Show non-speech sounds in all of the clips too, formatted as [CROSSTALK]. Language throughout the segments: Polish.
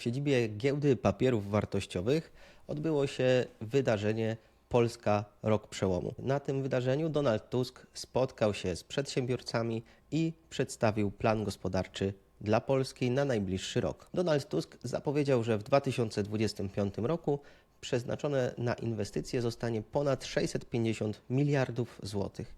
W siedzibie Giełdy Papierów Wartościowych odbyło się wydarzenie Polska Rok Przełomu. Na tym wydarzeniu Donald Tusk spotkał się z przedsiębiorcami i przedstawił plan gospodarczy dla Polski na najbliższy rok. Donald Tusk zapowiedział, że w 2025 roku przeznaczone na inwestycje zostanie ponad 650 miliardów złotych.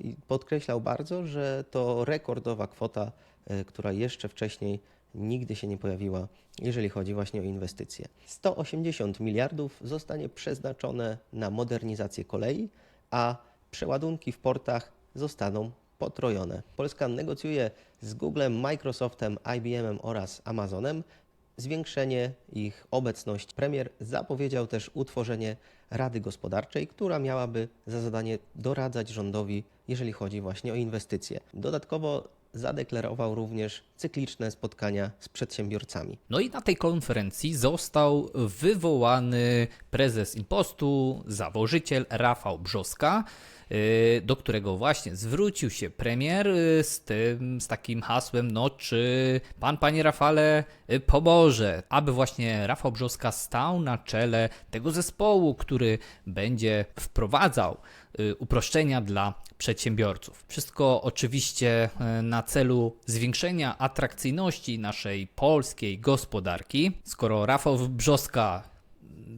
I podkreślał bardzo, że to rekordowa kwota, yy, która jeszcze wcześniej nigdy się nie pojawiła, jeżeli chodzi właśnie o inwestycje. 180 miliardów zostanie przeznaczone na modernizację kolei, a przeładunki w portach zostaną potrojone. Polska negocjuje z Googlem, Microsoftem, IBM oraz Amazonem zwiększenie ich obecności. Premier zapowiedział też utworzenie Rady Gospodarczej, która miałaby za zadanie doradzać rządowi, jeżeli chodzi właśnie o inwestycje. Dodatkowo zadeklarował również cykliczne spotkania z przedsiębiorcami. No i na tej konferencji został wywołany prezes Impostu, założyciel Rafał Brzoska, y, do którego właśnie zwrócił się premier y, z tym, z takim hasłem, no czy pan, panie Rafale, y, pomoże, aby właśnie Rafał Brzoska stał na czele tego zespołu, który będzie wprowadzał uproszczenia dla przedsiębiorców. Wszystko oczywiście y, na celu zwiększenia atrakcyjności naszej polskiej gospodarki. Skoro Rafał Brzoska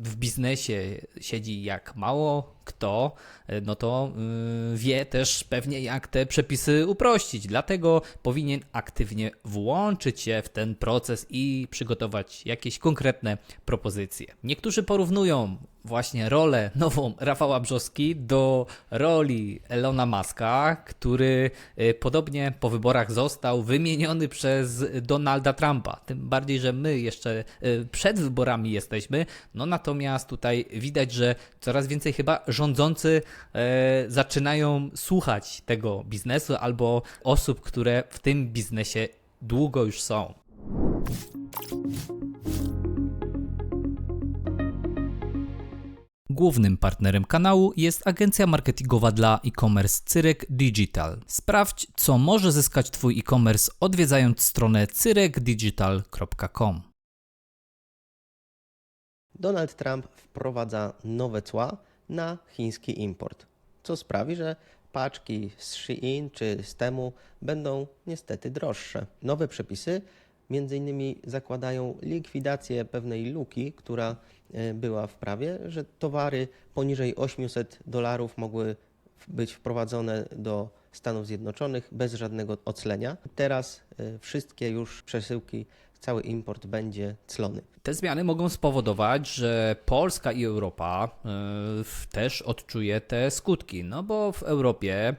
w biznesie siedzi jak mało kto, y, no to y, wie też pewnie jak te przepisy uprościć. Dlatego powinien aktywnie włączyć się w ten proces i przygotować jakieś konkretne propozycje. Niektórzy porównują właśnie rolę nową Rafała Brzoski do roli Elona Muska, który y, podobnie po wyborach został wymieniony przez Donalda Trumpa. Tym bardziej, że my jeszcze y, przed wyborami jesteśmy. No natomiast tutaj widać, że coraz więcej chyba rządzący e, zaczynają słuchać tego biznesu albo osób, które w tym biznesie długo już są. Głównym partnerem kanału jest agencja marketingowa dla e-commerce Cyrek Digital. Sprawdź, co może zyskać Twój e-commerce odwiedzając stronę cyrekdigital.com. Donald Trump wprowadza nowe cła na chiński import, co sprawi, że paczki z Shein czy z Temu będą niestety droższe. Nowe przepisy między innymi zakładają likwidację pewnej luki, która e, była w prawie, że towary poniżej 800 dolarów mogły być wprowadzone do Stanów Zjednoczonych bez żadnego oclenia. Teraz e, wszystkie już przesyłki, cały import będzie clony. Te zmiany mogą spowodować, że Polska i Europa e, też odczuje te skutki, no bo w Europie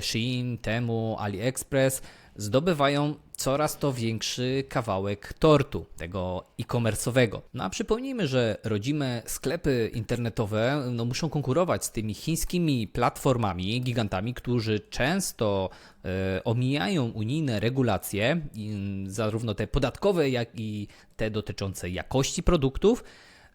Shein, Temu, AliExpress zdobywają coraz to większy kawałek tortu, tego e-commerce'owego. No a przypomnijmy, że rodzime sklepy internetowe no, muszą konkurować z tymi chińskimi platformami, gigantami, którzy często e, omijają unijne regulacje, i, zarówno te podatkowe, jak i te dotyczące jakości produktów.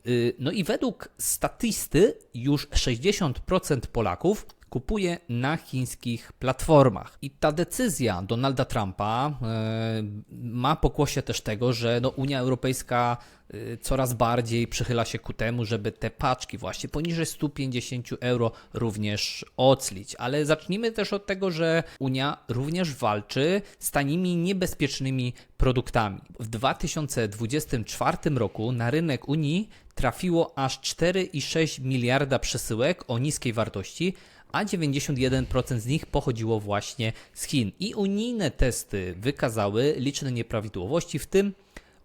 Y, No i według statysty już 60% Polaków kupuje na chińskich platformach. I ta decyzja Donalda Trumpa e, ma pokłosie też tego, że no Unia Europejska e, coraz bardziej przychyla się ku temu, żeby te paczki właśnie poniżej 150 euro również oclić. Ale zacznijmy też od tego, że Unia również walczy z tanimi, niebezpiecznymi produktami. W 2024 roku na rynek Unii trafiło aż 4,6 miliarda przesyłek o niskiej wartości, a 91% z nich pochodziło właśnie z Chin. I unijne testy wykazały liczne nieprawidłowości, w tym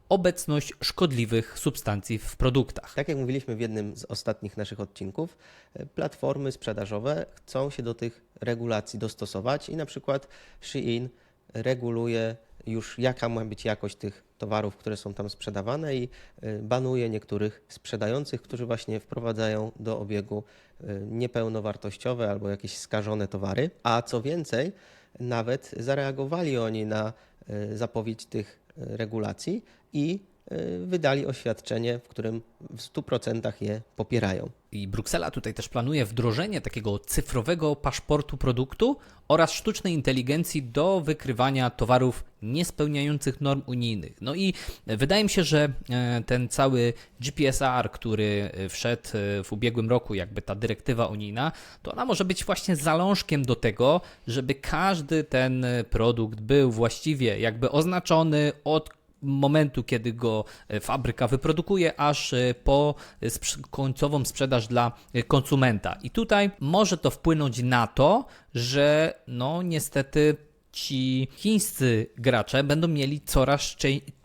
obecność szkodliwych substancji w produktach. Tak jak mówiliśmy w jednym z ostatnich naszych odcinków, e, platformy sprzedażowe chcą się do tych regulacji dostosować i na przykład Shein reguluje już jaka ma być jakość tych towarów, które są tam sprzedawane i e, banuje niektórych sprzedających, którzy właśnie wprowadzają do obiegu e, niepełnowartościowe albo jakieś skażone towary. A co więcej, nawet zareagowali oni na e, zapowiedź tych regulacji i y, wydali oświadczenie, w którym w 100% je popierają. I Bruksela tutaj też planuje wdrożenie takiego cyfrowego paszportu produktu oraz sztucznej inteligencji do wykrywania towarów niespełniających norm unijnych. No i wydaje mi się, że e, ten cały GPSR, który e, wszedł e, w ubiegłym roku, jakby ta dyrektywa unijna, to ona może być właśnie zalążkiem do tego, żeby każdy ten produkt był właściwie jakby oznaczony od momentu, kiedy go e, fabryka wyprodukuje, aż e, po sprz- końcową sprzedaż dla e, konsumenta. I tutaj może to wpłynąć na to, że no niestety ci chińscy gracze będą mieli coraz,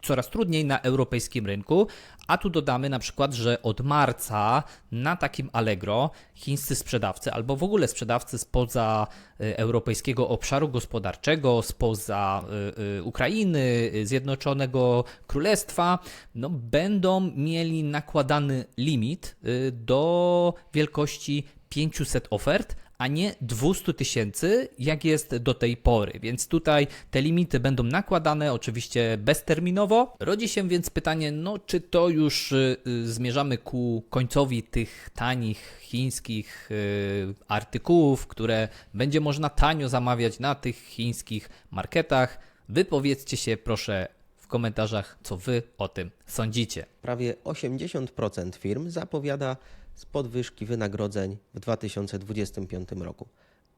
coraz trudniej na europejskim rynku, a tu dodamy na przykład, że od marca na takim Allegro chińscy sprzedawcy albo w ogóle sprzedawcy spoza e, europejskiego obszaru gospodarczego, spoza e, e, Ukrainy, Zjednoczonego Królestwa, no, będą mieli nakładany limit do wielkości 500 ofert, a nie 200 tysięcy, jak jest do tej pory. Więc tutaj te limity będą nakładane oczywiście bezterminowo. Rodzi się więc pytanie, no czy to już y, y, zmierzamy ku końcowi tych tanich chińskich y, artykułów, które będzie można tanio zamawiać na tych chińskich marketach. Wypowiedzcie się proszę w komentarzach, co wy o tym sądzicie. Prawie 80% firm zapowiada podwyżki wynagrodzeń w 2025 roku.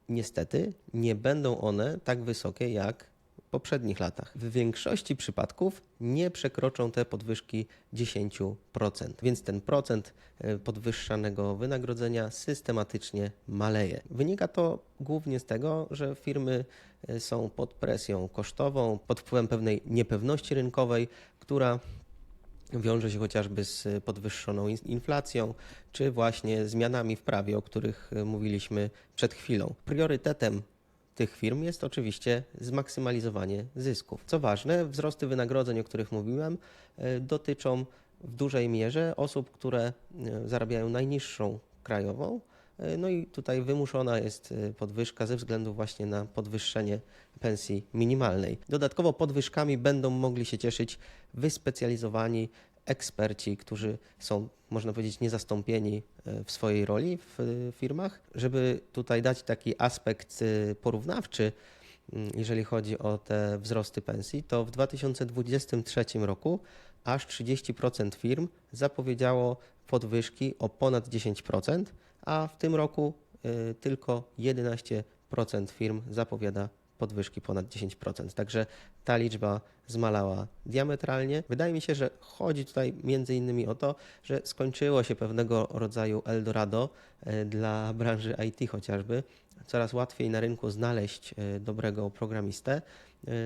Niestety nie będą one tak wysokie jak w poprzednich latach. W większości przypadków nie przekroczą te podwyżki 10%, więc ten procent e, podwyższanego wynagrodzenia systematycznie maleje. Wynika to głównie z tego, że firmy e, są pod presją kosztową, pod wpływem pewnej niepewności rynkowej, która wiąże się chociażby z podwyższoną in- inflacją, czy właśnie zmianami w prawie, o których e, mówiliśmy przed chwilą. Priorytetem tych firm jest oczywiście zmaksymalizowanie zysków. Co ważne, wzrosty wynagrodzeń, o których mówiłem, e, dotyczą w dużej mierze osób, które e, zarabiają najniższą krajową. E, No i tutaj wymuszona jest e, podwyżka ze względu właśnie na podwyższenie pensji minimalnej. Dodatkowo podwyżkami będą mogli się cieszyć wyspecjalizowani eksperci, którzy są, można powiedzieć, niezastąpieni e, w swojej roli w firmach. Żeby tutaj dać taki aspekt porównawczy, mm, jeżeli chodzi o te wzrosty pensji, to w 2023 roku aż 30% firm zapowiedziało podwyżki o ponad 10%, a w tym roku y, tylko 11% firm zapowiada podwyżki ponad 10%. Także ta liczba zmalała diametralnie. Wydaje mi się, że chodzi tutaj między innymi o to, że skończyło się pewnego rodzaju Eldorado y, dla branży IT chociażby. Coraz łatwiej na rynku znaleźć y, dobrego programistę.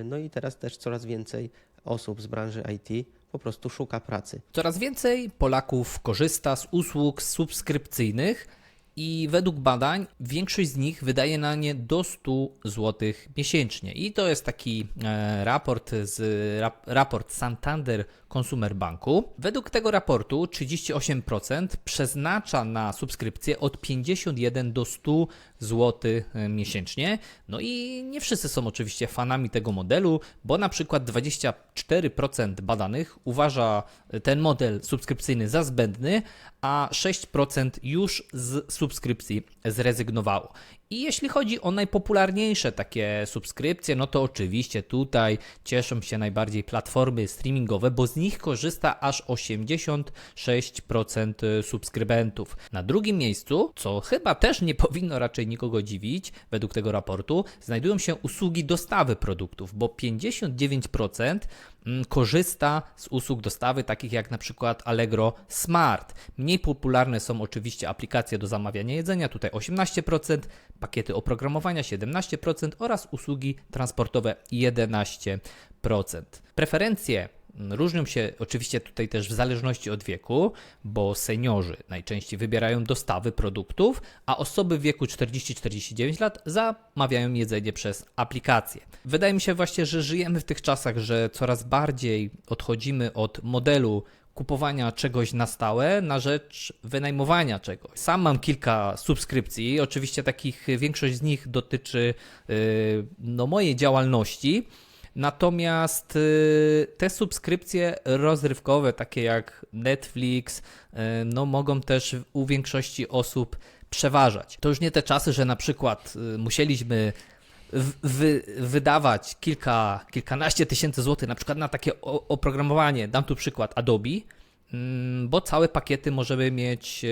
No i teraz też coraz więcej osób z branży IT po prostu szuka pracy. Coraz więcej Polaków korzysta z usług subskrypcyjnych i według badań większość z nich wydaje na nie do 100 zł miesięcznie. I to jest taki e, raport z rap, raport Santander Consumer Banku. Według tego raportu 38% przeznacza na subskrypcję od 51 do 100 zł miesięcznie. No i nie wszyscy są oczywiście fanami tego modelu, bo na przykład 24% badanych uważa ten model subskrypcyjny za zbędny, a 6% już z subskrypcji zrezygnowało. I jeśli chodzi o najpopularniejsze takie subskrypcje, no to oczywiście tutaj cieszą się najbardziej platformy streamingowe, bo z nich korzysta aż 86% subskrybentów. Na drugim miejscu, co chyba też nie powinno raczej nikogo dziwić, według tego raportu, znajdują się usługi dostawy produktów, bo 59% mm, korzysta z usług dostawy takich jak na przykład Allegro Smart. Mniej popularne są oczywiście aplikacje do zamawiania jedzenia, tutaj 18%, pakiety oprogramowania 17% oraz usługi transportowe 11%. Preferencje mm, różnią się oczywiście tutaj też w zależności od wieku, bo seniorzy najczęściej wybierają dostawy produktów, a osoby w wieku 40-49 lat zamawiają jedzenie przez aplikacje. Wydaje mi się właśnie, że żyjemy w tych czasach, że coraz bardziej odchodzimy od modelu kupowania czegoś na stałe na rzecz wynajmowania czegoś. Sam mam kilka subskrypcji, oczywiście takich większość z nich dotyczy yy, no, mojej działalności. Natomiast y, te subskrypcje rozrywkowe, takie jak Netflix, y, no mogą też u większości osób przeważać. To już nie te czasy, że na przykład y, musieliśmy wy, wydawać kilka, kilkanaście tysięcy złotych na przykład na takie oprogramowanie, dam tu przykład Adobe, mm, bo całe pakiety możemy mieć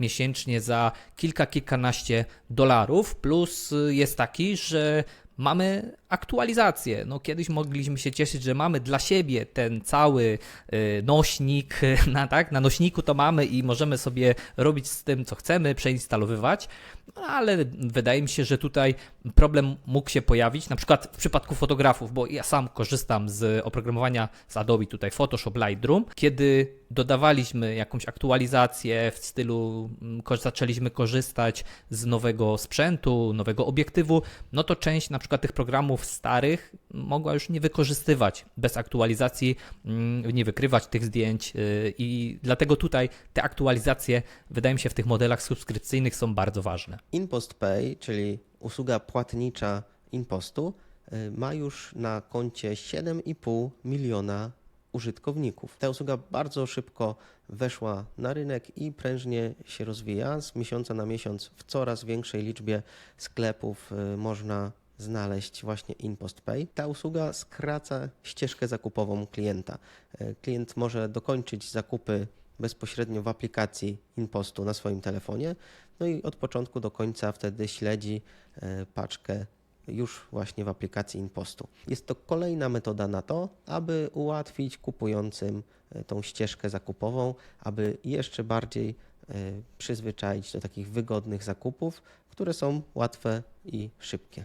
miesięcznie za kilka, kilkanaście dolarów, plus jest taki, że mamy aktualizację. No, kiedyś mogliśmy się cieszyć, że mamy dla siebie ten cały y, nośnik, [LAUGHS] na, tak? na nośniku to mamy i możemy sobie robić z tym, co chcemy, przeinstalowywać, ale wydaje mi się, że tutaj problem mógł się pojawić, na przykład w przypadku fotografów, bo ja sam korzystam z oprogramowania z Adobe, tutaj Photoshop, Lightroom, kiedy dodawaliśmy jakąś aktualizację w stylu, mm, zaczęliśmy korzystać z nowego sprzętu, nowego obiektywu, no to część na przykład tych programów starych mogła już nie wykorzystywać bez aktualizacji, mm, nie wykrywać tych zdjęć yy, i dlatego tutaj te aktualizacje wydaje mi się w tych modelach subskrypcyjnych są bardzo ważne. InPost Pay, czyli usługa płatnicza InPostu, y, ma już na koncie 7,5 miliona użytkowników. Ta usługa bardzo szybko weszła na rynek i prężnie się rozwija. Z miesiąca na miesiąc w coraz większej liczbie sklepów y, można znaleźć właśnie InPost Pay. Ta usługa skraca ścieżkę zakupową klienta. Y, Klient może dokończyć zakupy bezpośrednio w aplikacji InPostu na swoim telefonie, no i od początku do końca wtedy śledzi e, paczkę już właśnie w aplikacji InPostu. Jest to kolejna metoda na to, aby ułatwić kupującym e, tą ścieżkę zakupową, aby jeszcze bardziej e, przyzwyczaić do takich wygodnych zakupów, które są łatwe i szybkie.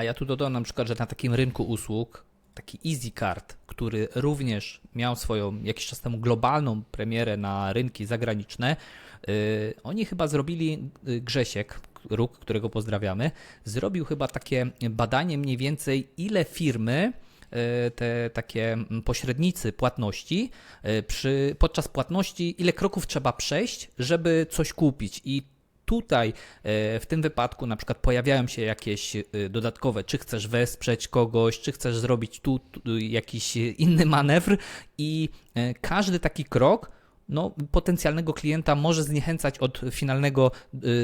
A ja tu dodam na przykład, że na takim rynku usług taki EasyCard, który również miał swoją jakiś czas temu globalną premierę na rynki zagraniczne, yy, oni chyba zrobili, yy, Grzesiek, Róg, którego pozdrawiamy, zrobił chyba takie badanie mniej więcej ile firmy yy, te takie pośrednicy płatności, yy, przy, podczas płatności, ile kroków trzeba przejść, żeby coś kupić. I tutaj e, w tym wypadku na przykład pojawiają się jakieś e, dodatkowe, czy chcesz wesprzeć kogoś, czy chcesz zrobić tu, tu jakiś inny manewr i e, każdy taki krok no, potencjalnego klienta może zniechęcać od finalnego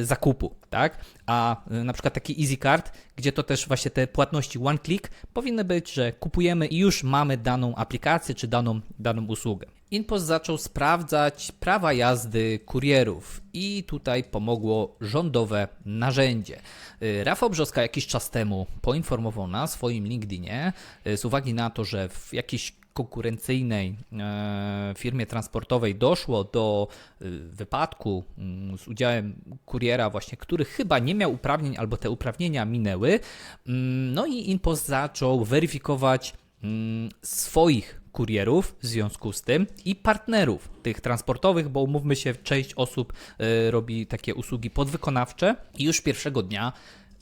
zakupu, tak? A na przykład taki Easy Card, gdzie to też właśnie te płatności one click powinny być, że kupujemy i już mamy daną aplikację czy daną, daną usługę. InPost zaczął sprawdzać prawa jazdy kurierów i tutaj pomogło rządowe narzędzie. Y, Rafał Brzoska jakiś czas temu poinformował na swoim LinkedInie y, z uwagi na to, że w jakiejś konkurencyjnej e, firmie transportowej doszło do y, wypadku mm, z udziałem kuriera właśnie, który chyba nie miał uprawnień albo te uprawnienia minęły. Mm, No i InPost zaczął weryfikować mm, swoich kurierów w związku z tym i partnerów tych transportowych, bo umówmy się, część osób e, robi takie usługi podwykonawcze i już pierwszego dnia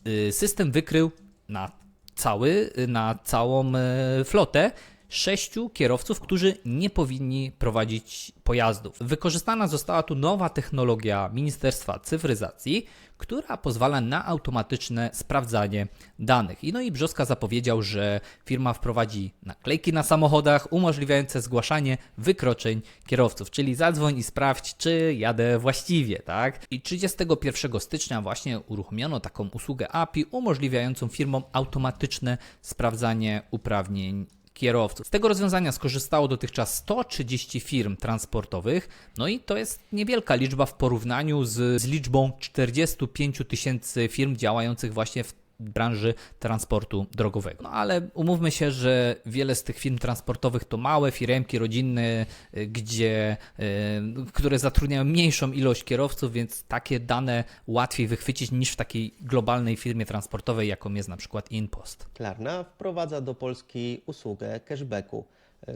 e, system wykrył na cały, na całą e, flotę sześciu kierowców, którzy nie powinni prowadzić pojazdów. Wykorzystana została tu nowa technologia Ministerstwa Cyfryzacji, która pozwala na automatyczne sprawdzanie danych. I no i Brzoska zapowiedział, że firma wprowadzi naklejki na samochodach umożliwiające zgłaszanie wykroczeń kierowców, czyli zadzwoń i sprawdź, czy jadę właściwie, tak? I 31 stycznia właśnie uruchomiono taką usługę API umożliwiającą firmom automatyczne sprawdzanie uprawnień kierowców. Z tego rozwiązania skorzystało dotychczas 130 firm transportowych, no i to jest niewielka liczba w porównaniu z, z liczbą 45 tysięcy firm działających właśnie w branży transportu drogowego. No ale umówmy się, że wiele z tych firm transportowych to małe firemki rodzinne, y, gdzie, y, które zatrudniają mniejszą ilość kierowców, więc takie dane łatwiej wychwycić niż w takiej globalnej firmie transportowej, jaką jest na przykład InPost. Klarna wprowadza do Polski usługę cashbacku,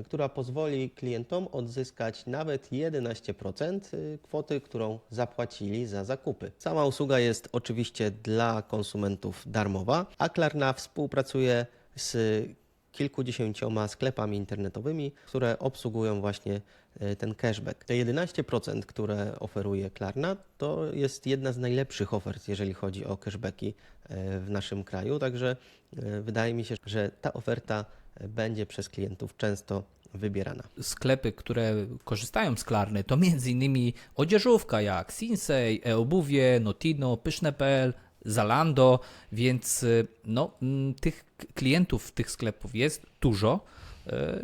która pozwoli klientom odzyskać nawet 11% y, kwoty, którą zapłacili za zakupy. Sama usługa jest oczywiście dla konsumentów darmowa, a Klarna współpracuje z kilkudziesięcioma sklepami internetowymi, które obsługują właśnie e, ten cashback. Te 11%, które oferuje Klarna, to jest jedna z najlepszych ofert, jeżeli chodzi o cashbacki e, w naszym kraju, także e, wydaje mi się, że ta oferta e, będzie przez klientów często wybierana. sklepy, które korzystają z Klarny, to m.in. odzieżówka jak Sinsei, e-obuwie, Notino, Pyszne.pl, Zalando, więc y, no, mm, tych klientów tych sklepów jest dużo.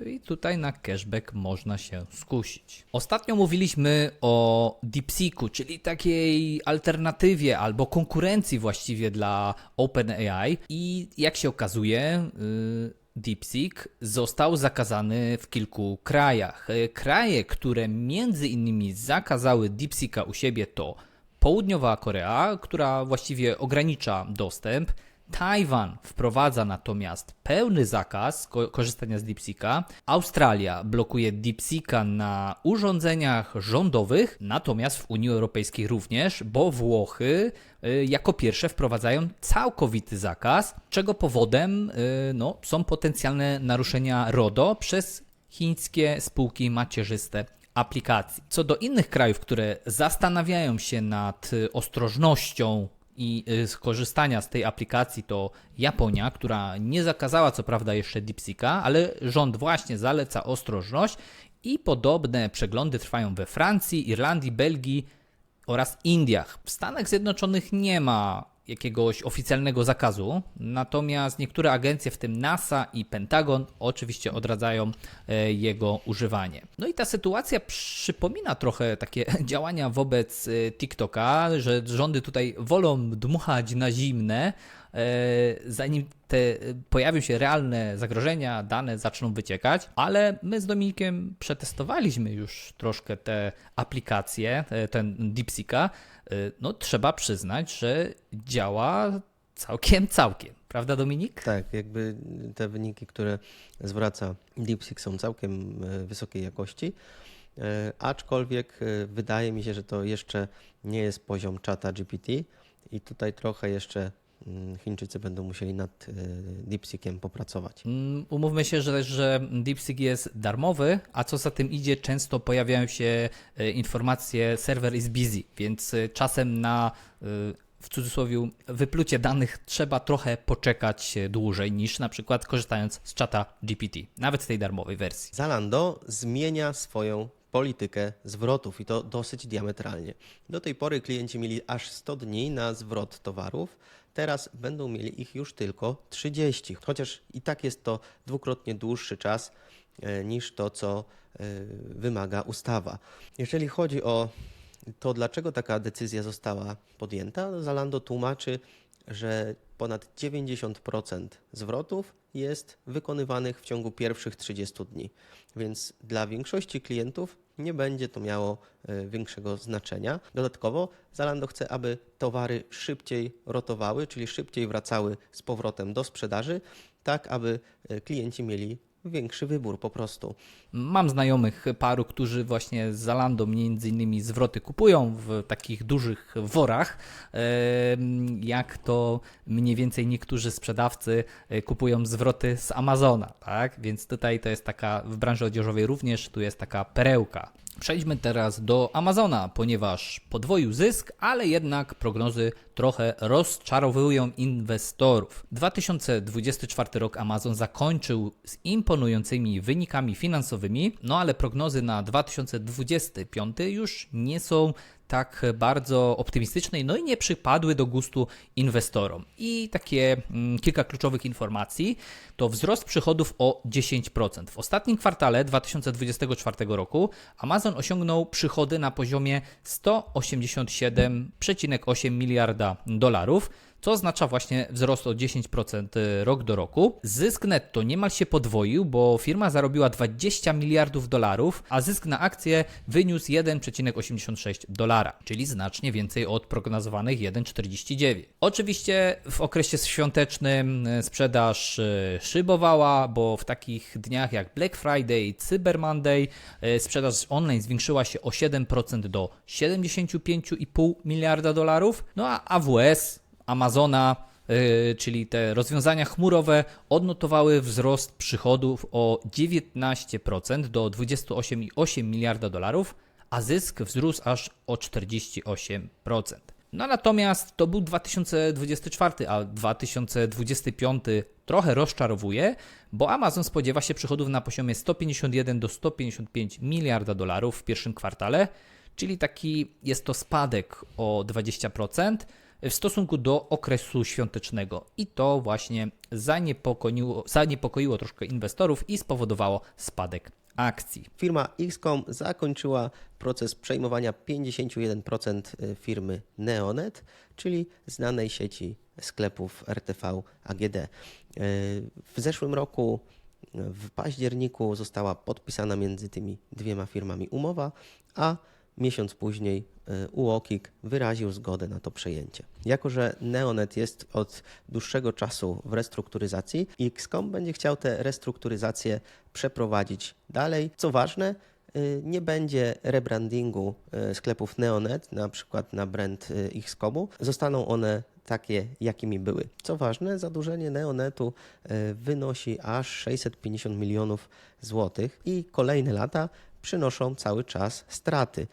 y, I tutaj na cashback można się skusić. Ostatnio mówiliśmy o DeepSeeku, czyli takiej alternatywie albo konkurencji właściwie dla OpenAI. I jak się okazuje, y, DeepSeek został zakazany w kilku krajach. E, Kraje, które między innymi zakazały DeepSeeka u siebie to Południowa Korea, która właściwie ogranicza dostęp. Tajwan wprowadza natomiast pełny zakaz ko- korzystania z DeepSeeka. Australia blokuje DeepSeeka na urządzeniach rządowych, natomiast w Unii Europejskiej również, bo Włochy y, jako pierwsze wprowadzają całkowity zakaz, czego powodem y, no, są potencjalne naruszenia RODO przez chińskie spółki macierzyste aplikacji. Co do innych krajów, które zastanawiają się nad y, ostrożnością i y, skorzystania z tej aplikacji, to Japonia, która nie zakazała co prawda jeszcze DeepSeeka, ale rząd właśnie zaleca ostrożność i podobne przeglądy trwają we Francji, Irlandii, Belgii oraz Indiach. W Stanach Zjednoczonych nie ma jakiegoś oficjalnego zakazu, natomiast niektóre agencje, w tym NASA i Pentagon, oczywiście odradzają e, jego używanie. No i ta sytuacja przypomina trochę takie [LAUGHS] działania wobec e, TikToka, że rządy tutaj wolą dmuchać na zimne, zanim te e, pojawią się realne zagrożenia, dane zaczną wyciekać, ale my z Dominikiem przetestowaliśmy już troszkę te aplikacje, e, ten DeepSeeka. E, No trzeba przyznać, że działa całkiem, całkiem. Prawda Dominik? Tak, jakby te wyniki, które zwraca DeepSeek są całkiem e, wysokiej jakości, e, aczkolwiek e, wydaje mi się, że to jeszcze nie jest poziom czata GPT i tutaj trochę jeszcze Chińczycy będą musieli nad e, DeepSeekiem popracować. Mm, Umówmy się, że, że DeepSeek jest darmowy, a co za tym idzie, często pojawiają się e, informacje server is busy, więc e, czasem na w cudzysłowie wyplucie danych trzeba trochę poczekać dłużej niż na przykład korzystając z czata GPT, nawet z tej darmowej wersji. Zalando zmienia swoją politykę zwrotów i to dosyć diametralnie. Do tej pory klienci mieli aż 100 dni na zwrot towarów, teraz będą mieli ich już tylko 30, chociaż i tak jest to dwukrotnie dłuższy czas e, niż to, co e, wymaga ustawa. Jeżeli chodzi o to, dlaczego taka decyzja została podjęta, Zalando tłumaczy, że ponad 90% zwrotów jest wykonywanych w ciągu pierwszych 30 dni. Więc dla większości klientów nie będzie to miało e, większego znaczenia. Dodatkowo Zalando chce, aby towary szybciej rotowały, czyli szybciej wracały z powrotem do sprzedaży, tak aby e, klienci mieli większy wybór po prostu. Mam znajomych paru, którzy właśnie z Zalando między innymi zwroty kupują w takich dużych worach, jak to mniej więcej niektórzy sprzedawcy e, kupują zwroty z Amazona, tak? Więc tutaj to jest taka, w branży odzieżowej również tu jest taka perełka. Przejdźmy teraz do Amazona, ponieważ podwoił zysk, ale jednak prognozy trochę rozczarowują inwestorów. 2024 rok Amazon zakończył z imponującymi wynikami finansowymi, no ale prognozy na 2025 już nie są tak bardzo optymistyczne, no i nie przypadły do gustu inwestorom. I takie mm, kilka kluczowych informacji to wzrost przychodów o 10%. W ostatnim kwartale 2024 roku Amazon osiągnął przychody na poziomie 187,8 miliarda dolarów, co oznacza właśnie wzrost o 10% rok do roku. Zysk netto niemal się podwoił, bo firma zarobiła 20 miliardów dolarów, a zysk na akcję wyniósł 1,86 dolara, czyli znacznie więcej od prognozowanych 1,49. Oczywiście w okresie świątecznym e, sprzedaż e, szybowała, bo w takich dniach jak Black Friday, Cyber Monday sprzedaż online zwiększyła się o 7% do 75,5 miliarda dolarów, no a AWS Amazona yy, czyli te rozwiązania chmurowe, odnotowały wzrost przychodów o 19% do 28,8 miliarda dolarów, a zysk wzrósł aż o 48%. No natomiast to był 2024, a 2025 trochę rozczarowuje, bo Amazon spodziewa się przychodów na poziomie 151 do 155 miliarda dolarów w pierwszym kwartale, czyli taki jest to spadek o 20% w stosunku do okresu świątecznego. I to właśnie zaniepokoiło, zaniepokoiło troszkę inwestorów i spowodowało spadek akcji. Firma XCOM zakończyła proces przejmowania 51% firmy Neonet, czyli znanej sieci sklepów RTV AGD. E, W zeszłym roku, w październiku, została podpisana między tymi dwiema firmami umowa, a miesiąc później e, UOKiK wyraził zgodę na to przejęcie. Jako, że Neonet jest od dłuższego czasu w restrukturyzacji, XCOM będzie chciał tę restrukturyzację przeprowadzić dalej. Co ważne, y, nie będzie rebrandingu y, sklepów Neonet, na przykład na brand XCOMu. Zostaną one takie, jakimi były. Co ważne, zadłużenie Neonetu wynosi aż 650 milionów złotych i kolejne lata przynoszą cały czas straty. Y,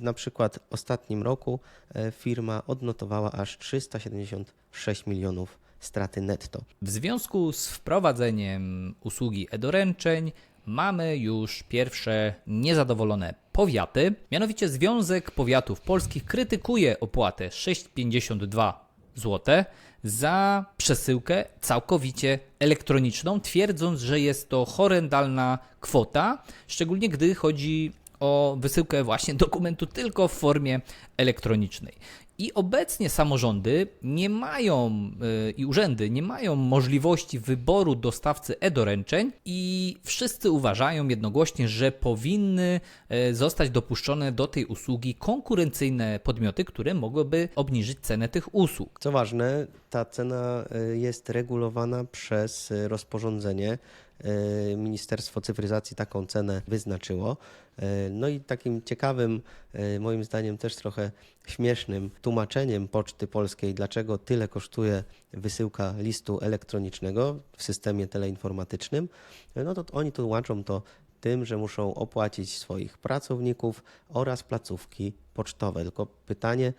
Na przykład w ostatnim roku y, firma odnotowała aż 376 milionów straty netto. W związku z wprowadzeniem usługi e-doręczeń mamy już pierwsze niezadowolone powiaty. Mianowicie Związek Powiatów Polskich krytykuje opłatę 6,52 zł za przesyłkę całkowicie elektroniczną, twierdząc, że jest to horrendalna kwota, szczególnie gdy chodzi o wysyłkę właśnie dokumentu tylko w formie elektronicznej. I obecnie samorządy nie mają yy, i urzędy nie mają możliwości wyboru dostawcy e-doręczeń i wszyscy uważają jednogłośnie, że powinny yy, zostać dopuszczone do tej usługi konkurencyjne podmioty, które mogłyby obniżyć cenę tych usług. Co ważne, ta cena y, jest regulowana przez rozporządzenie. Y, Ministerstwo Cyfryzacji taką cenę wyznaczyło. Y, No i takim ciekawym, y, moim zdaniem też trochę śmiesznym tłumaczeniem Poczty Polskiej, dlaczego tyle kosztuje wysyłka listu elektronicznego w systemie teleinformatycznym, no to oni tłumaczą to tym, że muszą opłacić swoich pracowników oraz placówki pocztowe. Tylko pytanie,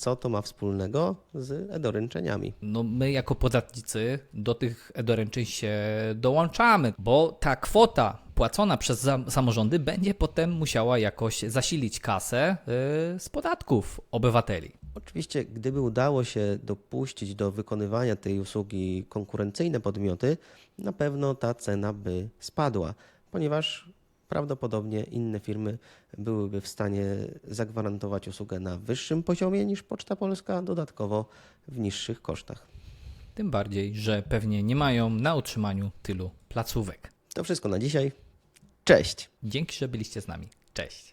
co to ma wspólnego z e-doręczeniami? no my jako podatnicy do tych e-doręczeń się dołączamy, bo ta kwota płacona przez samorządy będzie potem musiała jakoś zasilić kasę yy, z podatków obywateli. Oczywiście, gdyby udało się dopuścić do wykonywania tej usługi konkurencyjne podmioty, na pewno ta cena by spadła, ponieważ prawdopodobnie inne firmy byłyby w stanie zagwarantować usługę na wyższym poziomie niż Poczta Polska, dodatkowo w niższych kosztach. Tym bardziej, że pewnie nie mają na utrzymaniu tylu placówek. To wszystko na dzisiaj. Cześć! Dzięki, że byliście z nami. Cześć.